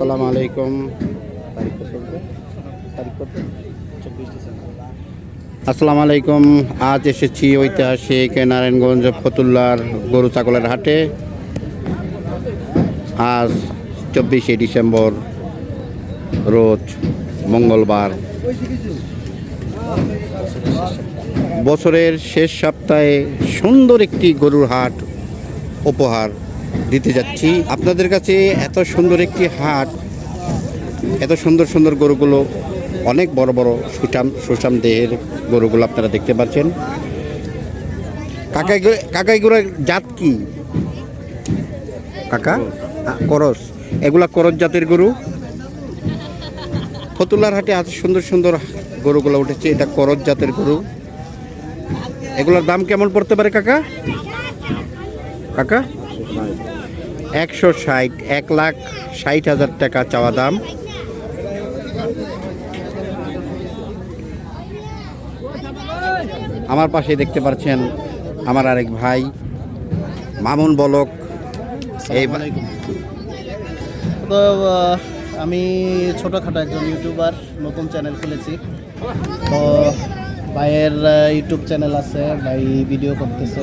আসসালামু আলাইকুম? আসসালামু আলাইকুম। আজ এসেছি ঐতিহাসিক নারায়ণগঞ্জ ফতুল্লার গরু ছাগলের হাটে। আজ চব্বিশে ডিসেম্বর রোজ মঙ্গলবার। বছরের শেষ সপ্তাহে সুন্দর একটি গরুর হাট উপহার দিতে যাচ্ছি। আপনাদের কাছে এত সুন্দর একটি হাট, এত সুন্দর সুন্দর গরুগুলো, অনেক বড় বড় সুঠাম সুঠাম দেহের গরুগুলো আপনারা দেখতে পাচ্ছেন। কাকাই কাকাই গরুর জাত কি? কাকা? করস। এগুলা করস জাতের গরু। ফতুল্লার হাটে এত সুন্দর সুন্দর গরুগুলো উঠেছে, এটা করস জাতের গরু। এগুলোর দাম কেমন পড়তে পারে কাকা? কাকা? একশো ষাট, এক লাখ ষাট হাজার টাকা চাওয়া দাম। আমার পাশে দেখতে পাচ্ছেন আমার আরেক ভাই, মামুন বলক। এই তো আমি ছোটোখাটো একজন ইউটিউবার নতুন চ্যানেল খুলেছি। তো ভাইয়ের ইউটিউব চ্যানেল আছে, ভাই ভিডিও করতেছে।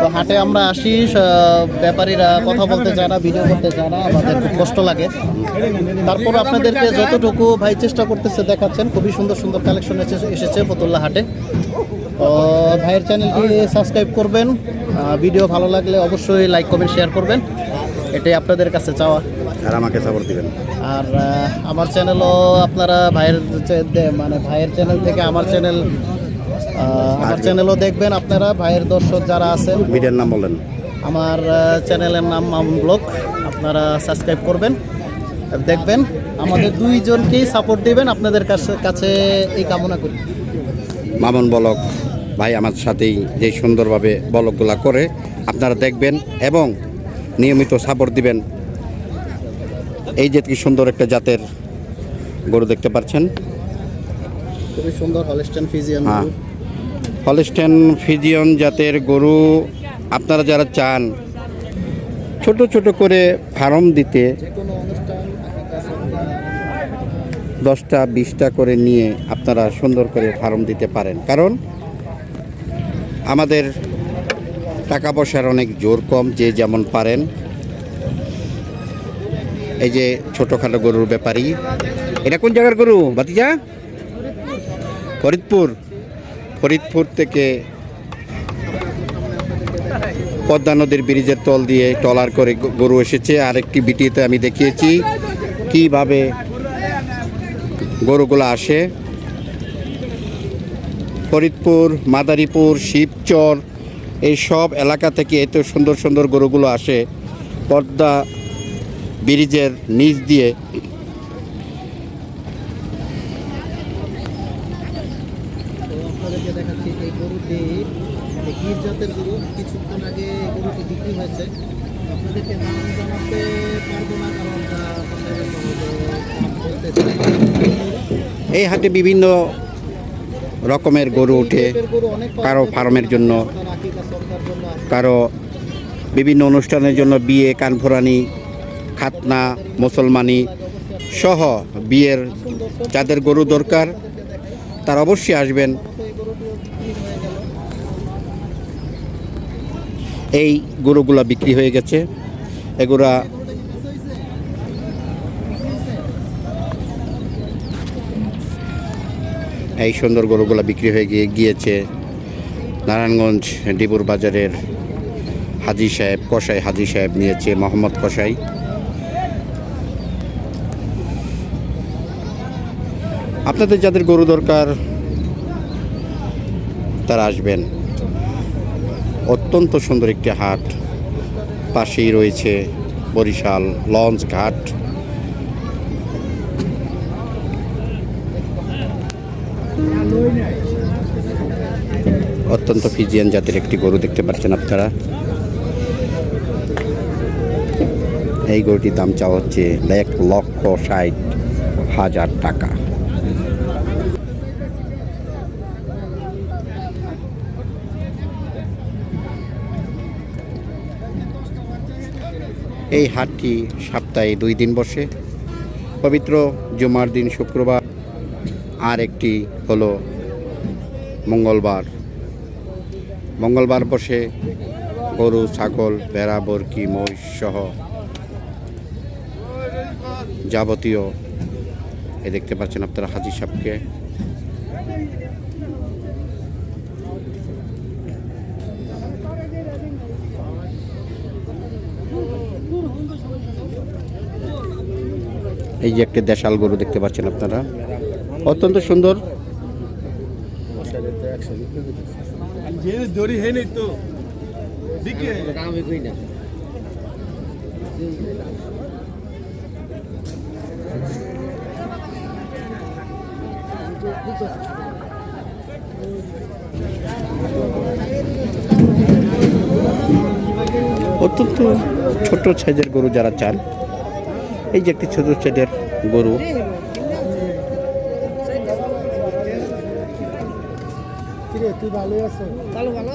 তো হাটে আমরা আসি ব্যাপারীরা কথা বলতে চায় না ভিডিও করতে চায় না আমাদের খুব কষ্ট লাগে। তারপর আপনাদেরকে যতটুকু ভাই চেষ্টা করতেছে দেখাচ্ছেন, খুবই সুন্দর সুন্দর কালেকশন এসেছে ফতুল্লা হাটে। তো ভাইয়ের চ্যানেলটি সাবস্ক্রাইব করবেন ভিডিও ভালো লাগলে অবশ্যই লাইক কমেন্ট শেয়ার করবেন। এটাই আপনাদের কাছে চাওয়া। আর আমাকে সাপোর্ট দিবেন। আর আমার চ্যানেলও আপনারা ভাইয়ের মানে ভাইয়ের চ্যানেল থেকে আমার চ্যানেল আমার চ্যানেলও দেখবেন আপনারা ভাইয়ের দর্শক যারা আছেন। ভিডিওর নাম বলেন। আমার চ্যানেলের নাম মামুন ব্লগ আপনারা সাবস্ক্রাইব করবেন দেখবেন। আমাদের দুইজনকেই সাপোর্ট দিবেন আপনাদের কাছে কাছে এই কামনা করি। মামুন বলক ভাই আমার সাথেই যে সুন্দরভাবে বলকগুলা করে আপনারা দেখবেন এবং নিয়মিত সাপোর্ট দিবেন। এই যে কি সুন্দর একটা জাতের গরু দেখতে পাচ্ছেন। খুবই সুন্দর হলস্টেন ফিজিয়ান হ্যাঁ। হলস্টেন ফিজিয়ন জাতের গরু আপনারা যারা চান ছোট ছোট করে ফার্ম দিতে দশটা বিশটা করে নিয়ে আপনারা সুন্দর করে ফার্ম দিতে পারেন। কারণ আমাদের টাকা পয়সার অনেক জোর কম যে যেমন পারেন। এই যে ছোটোখাটো গরুর ব্যাপারী। এটা কোন জায়গার গরু বাতিজা ফরিদপুর। ফরিদপুর থেকে পদ্মা নদীর ব্রিজের তল দিয়ে টলার করে গরু এসেছে। আরেকটি বিটিতে আমি দেখিয়েছি কীভাবে গরুগুলো আসে। ফরিদপুর, মাদারীপুর, শিবচর, এই সব এলাকা থেকে এত সুন্দর সুন্দর গরুগুলো আসে। পদ্মা ব্রিজের নিচ দিয়ে দেখাচ্ছি এই গরুটি মানে গির জাতের গরু কিছুক্ষণ আগে গরুটি বিক্রি হয়েছে আপনাদেরকে নাম জানাতে পারব না কারণ আহ, আপনাদের সহজে নাম বলতে চাই না। এই হাটে বিভিন্ন রকমের গরু পাওয়া কারও ফার্মের জন্য। কারও বিভিন্ন অনুষ্ঠানের জন্য বিয়ে কানফোরানি খাতনা, মুসলমানি সহ বিয়ের যাদের গরু দরকার, তারা অবশ্যই আসবেন। এই গরুগুলা বিক্রি হয়ে গেছে। এগুলা এই সুন্দর গরুগুলা বিক্রি হয়ে গিয়ে গিয়েছে নারায়ণগঞ্জ ডিবুর বাজারের হাজি সাহেব, কসাই হাজি সাহেব নিয়েছে, মোহাম্মদ কসাই। আপনাদের যাদের গরু দরকার, তারা আসবেন। অত্যন্ত সুন্দর একটি হাট। পাশেই রয়েছে বরিশাল লঞ্চ ঘাট। অত্যন্ত ফিজিয়ান জাতের একটি গরু দেখতে পাচ্ছেন আপনারা। এই গরুটির দাম চাওয়া হচ্ছে এক লক্ষ ষাট হাজার টাকা। এই হাটটি সপ্তাহে দুই দিন বসে। পবিত্র জুমার দিন শুক্রবার, আর একটি হলো মঙ্গলবার। মঙ্গলবার বসে গরু, ছাগল, ভেড়া, বরকি, মহিষ সহ যাবতীয় এ দেখতে পাচ্ছেন আপনারা হাজি সাহেবকে এই যে একটি দেশাল গরু দেখতে পাচ্ছেন আপনারা। অত্যন্ত সুন্দর। অত্যন্ত ছোট সাইজের গরু যারা চান এই যে একটি ছোট সাইজের গরু। তুই ভালো আছো? ভালো ভালো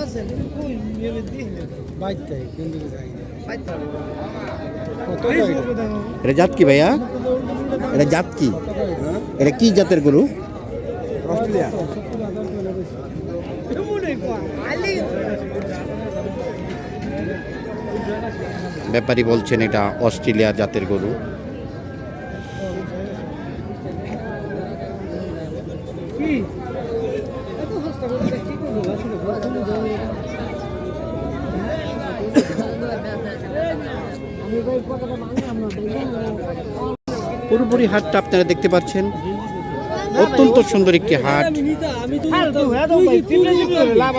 এটা জাত কি ভাইয়া? এটা জাত কি? এটা কি জাতের গরু? অস্ট্রেলিয়া। ব্যাপারী বলছেন এটা অস্ট্রেলিয়া জাতের গরু। পুরোপুরি হাটটা আপনারা দেখতে পাচ্ছেন। অত্যন্ত সুন্দর একটি হাট।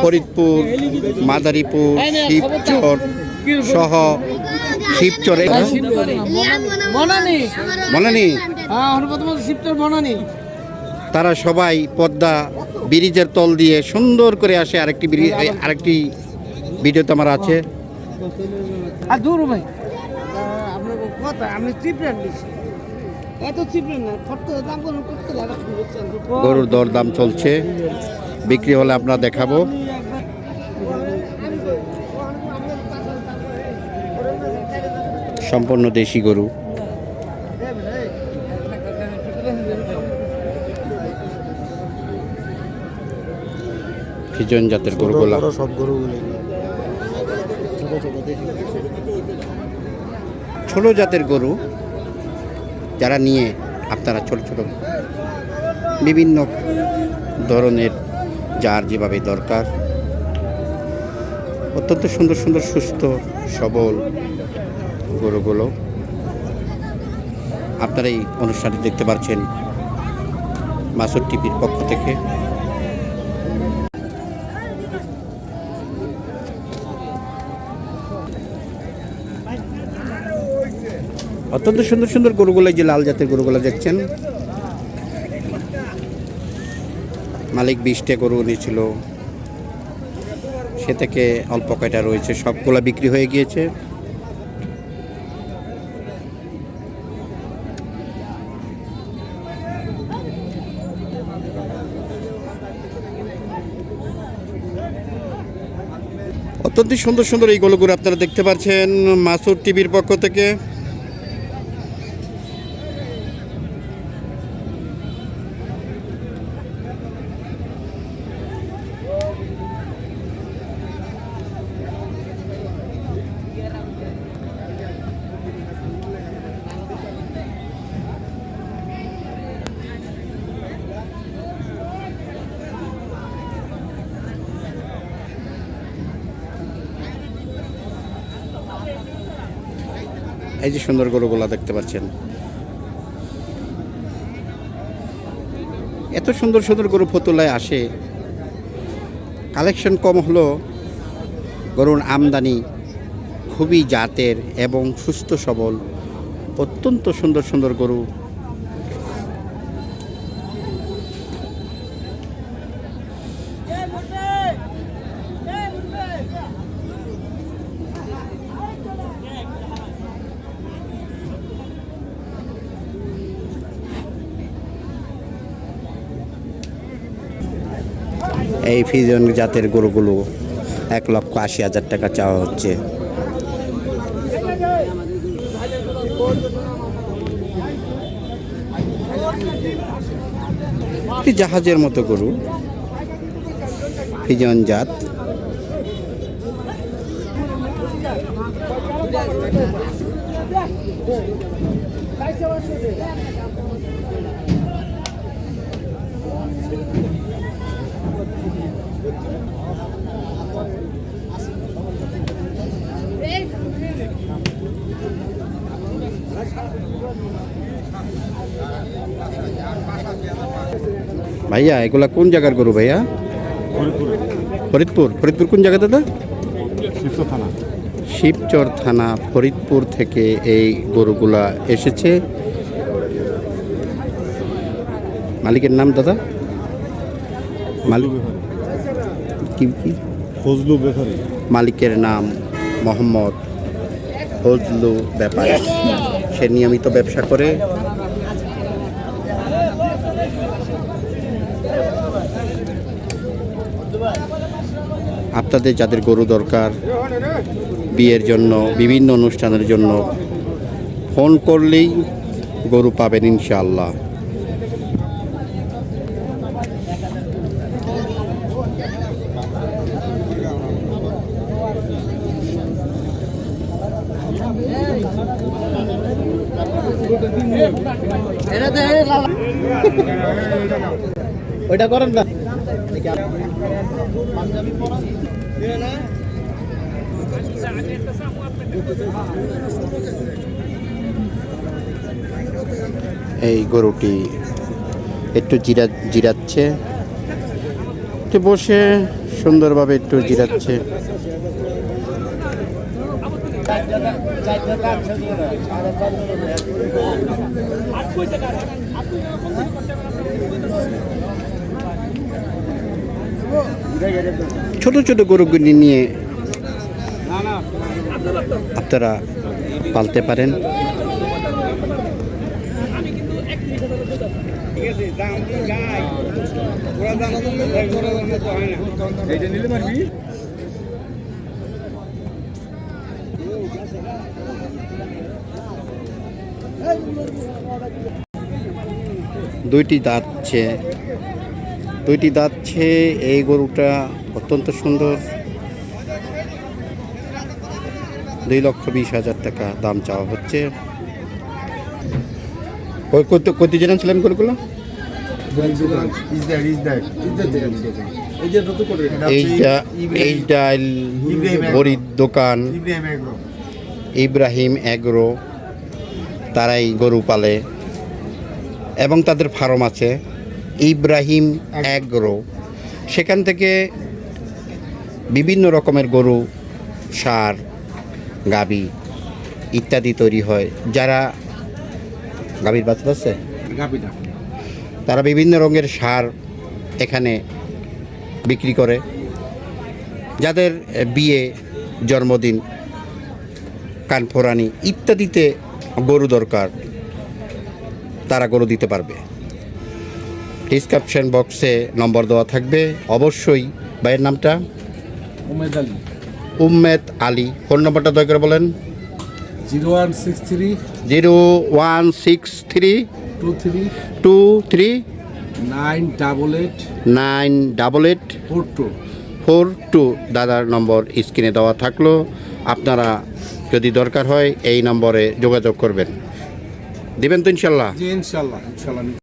ফরিদপুর মাদারীপুর শিবচর সহ শিবচরে বনানি মনে নেই হ্যাঁ শিফটের বনানি তারা সবাই পদ্মা ব্রিজের তল দিয়ে সুন্দর করে আসে। আরেকটি ব্রিজ আরেকটি ভিডিওতে আমার আছে। আর দূর দাম গরুর দরদাম চলছে। বিক্রি হলে আপনার দেখাবো। সম্পূর্ণ দেশি গরু। ফিজন জাতের গরুগুলা সব গরুগুলো ছোট জাতের গরু যারা নিয়ে আপনারা ছোট ছোট বিভিন্ন ধরনের যার যেভাবে দরকার অত্যন্ত সুন্দর সুন্দর সুস্থ সবল গরুগুলো আপনারা এই অনুষ্ঠানটি দেখতে পাচ্ছেন মাসুর টিভির পক্ষ থেকে। অত্যন্ত সুন্দর সুন্দর গরুগুলো যে লাল জাতের গরুগুলো দেখছেন। মালিক বিশটা গরু নিয়েছিল সে থেকে অল্প কয়টা রয়েছে, সবগুলো বিক্রি হয়ে গিয়েছে। অত্যন্ত সুন্দর সুন্দর এই গরুগুলো আপনারা দেখতে পাচ্ছেন, মাসুর টিভির পক্ষ থেকে। এই যে সুন্দর গরুগুলা দেখতে পাচ্ছেন। এত সুন্দর সুন্দর গরু ফতুলায় আসে। কালেকশন কম হলো, গরুর আমদানি খুবই জাতের এবং সুস্থ সবল, অত্যন্ত সুন্দর সুন্দর গরু এই ফিজন জাতের গরুগুলো এক লক্ষ আশি হাজার টাকা চাওয়া হচ্ছে। একটি জাহাজের মতো গরু ফিজন জাত। ভাইয়া এগুলা কোন জায়গার গরু ভাইয়া? ফরিদপুর। ফরিদপুর। কোন জায়গা দাদা? শিবচর থানা ফরিদপুর থেকে এই গরুগুলা এসেছে। মালিকের নাম দাদা? মালিক? কি কি? ফজলু বেকারি মালিকের নাম মোহাম্মদ ফজলু ব্যাপারী সে নিয়মিত ব্যবসা করে। আপনাদের যাদের গরু দরকার বিয়ের জন্য বিভিন্ন অনুষ্ঠানের জন্য ফোন করলেই গরু পাবেন ইনশাআল্লাহ। ওইটা করেন না। এই গরুটি একটু জিরা জিরাচ্ছে। একটু বসে সুন্দরভাবে একটু জিরাচ্ছে। ছোট ছোট গরুগুলি নিয়ে আপনারা পালতে পারেন। দুইটি দাঁত ছে দুইটি দাঁতছে এই গরুটা অত্যন্ত সুন্দর। দুই লক্ষ বিশ হাজার টাকা দাম চাওয়া হচ্ছে। কই- কত কত জন ছিলেন গরুগুলো? বড়ির দোকান। ইব্রাহিম এগ্রো তারাই গরু পালে। এবং তাদের ফার্ম আছে ইব্রাহিম অ্যাগ্রো সেখান থেকে বিভিন্ন রকমের গরু সার গাবি ইত্যাদি তৈরি হয়। যারা গাভীর বাচ্চা আছে? তারা বিভিন্ন রঙের সার এখানে বিক্রি করে। যাদের বিয়ে জন্মদিন কানফোরানি ইত্যাদিতে গরু দরকার। তারা গরু দিতে পারবে। ডিসক্রিপশন বক্সে নম্বর দেওয়া থাকবে। অবশ্যই ভাইয়ের নামটা? উমেদ আলী। উম্মেদ আলী। ফোন নম্বরটা দয়া করে বলেন। Zero one six three. Zero one six three. Two three. Two three. Nine double eight. Nine double eight. Four two. Four two. দাদার নম্বর স্ক্রিনে দেওয়া থাকল। আপনারা যদি দরকার হয় এই নম্বরে যোগাযোগ করবেন। দিবেন তো ইনশাল্লাহ। ইনশাল্লাহ ইনশাল্লাহ।